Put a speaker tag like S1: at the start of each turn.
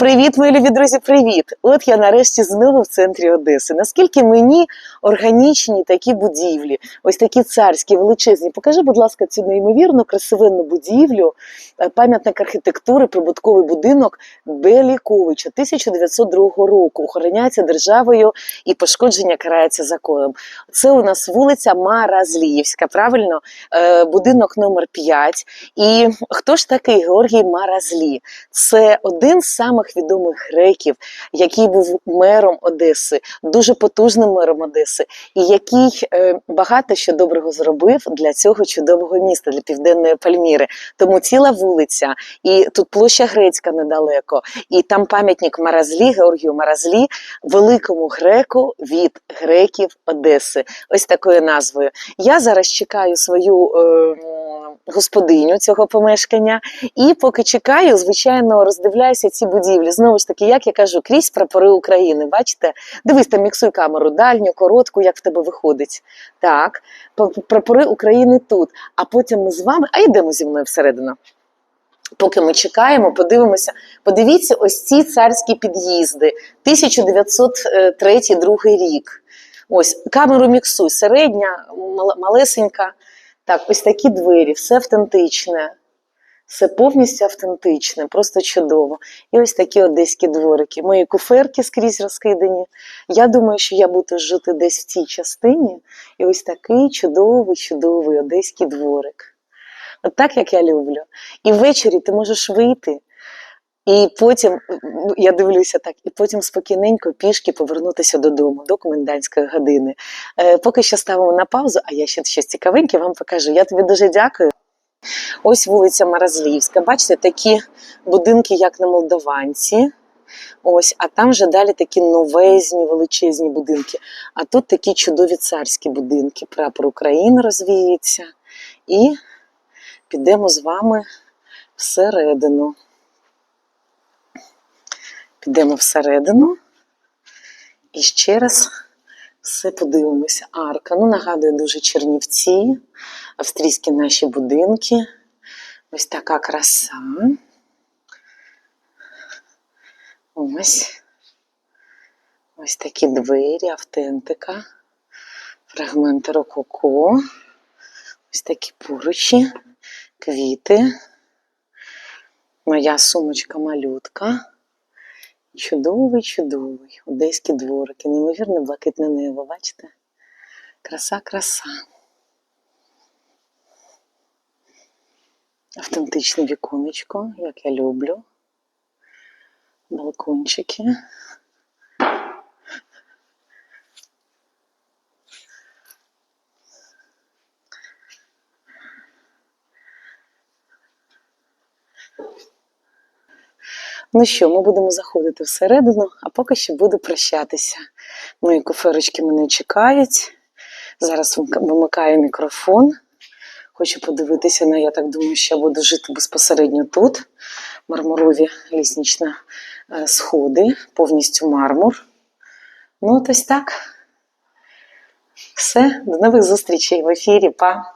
S1: Привіт, мої любі друзі, привіт! От я нарешті знову в центрі Одеси. Наскільки мені органічні такі будівлі, ось такі царські, величезні. Покажи, будь ласка, цю неймовірно красивенну будівлю, е, пам'ятник архітектури, прибутковий будинок Беліковича 1902 року. Охороняється державою і пошкодження карається законом. Це у нас вулиця Маразліївська, правильно? Е, Будинок номер 5. І хто ж такий Георгій Маразлі? Це один з самих відомих греків, який був мером Одеси, дуже потужним мером Одеси, і який е, багато що доброго зробив для цього чудового міста, для південної Пальміри. Тому ціла вулиця, і тут площа Грецька недалеко, і там пам'ятник Маразлі, Георгію Маразлі, великому греку від греків Одеси. Ось такою назвою. Я зараз чекаю свою. Е, Господиню цього помешкання, і поки чекаю, звичайно, роздивляюся ці будівлі. Знову ж таки, як я кажу, крізь прапори України. Бачите? Дивись, там міксуй камеру, дальню, коротку, як в тебе виходить. Так, прапори України тут. А потім ми з вами, а йдемо зі мною всередину. Поки ми чекаємо, подивимося. Подивіться, ось ці царські під'їзди. 1903-2 рік. Ось камеру міксуй, середня, малесенька. Так, ось такі двері, все автентичне. Все повністю автентичне, просто чудово. І ось такі одеські дворики. Мої куферки скрізь розкидані. Я думаю, що я буду жити десь в цій частині. І ось такий чудовий, чудовий одеський дворик. От так, як я люблю. І ввечері ти можеш вийти. І потім, я дивлюся так, і потім спокійненько пішки повернутися додому до комендантської години. Е, поки що ставимо на паузу, а я ще щось цікавеньке вам покажу. Я тобі дуже дякую. Ось вулиця Маразлівська. Бачите, такі будинки, як на Молдованці. Ось, а там вже далі такі новезні, величезні будинки. А тут такі чудові царські будинки. Прапор України розвіється. І підемо з вами всередину. Підемо всередину і ще раз все подивимося. Арка. Ну, нагадує дуже Чернівці, австрійські наші будинки. Ось така краса. Ось. Ось такі двері, автентика, фрагменти рококо. Ось такі поручі, квіти. Моя сумочка малютка. Чудовий, чудовий. Одеські дворики, неймовірне блакитне небо, бачите? Краса, краса. Автентичне віконечко, як я люблю. Балкончики. Ну що, ми будемо заходити всередину, а поки що буду прощатися. Мої куферочки мене чекають. Зараз вимикаю мікрофон. Хочу подивитися на, я так думаю, що я буду жити безпосередньо тут. Мармурові ліснічні е, сходи, повністю мармур. Ну, ось так. Все, до нових зустрічей в ефірі. Па!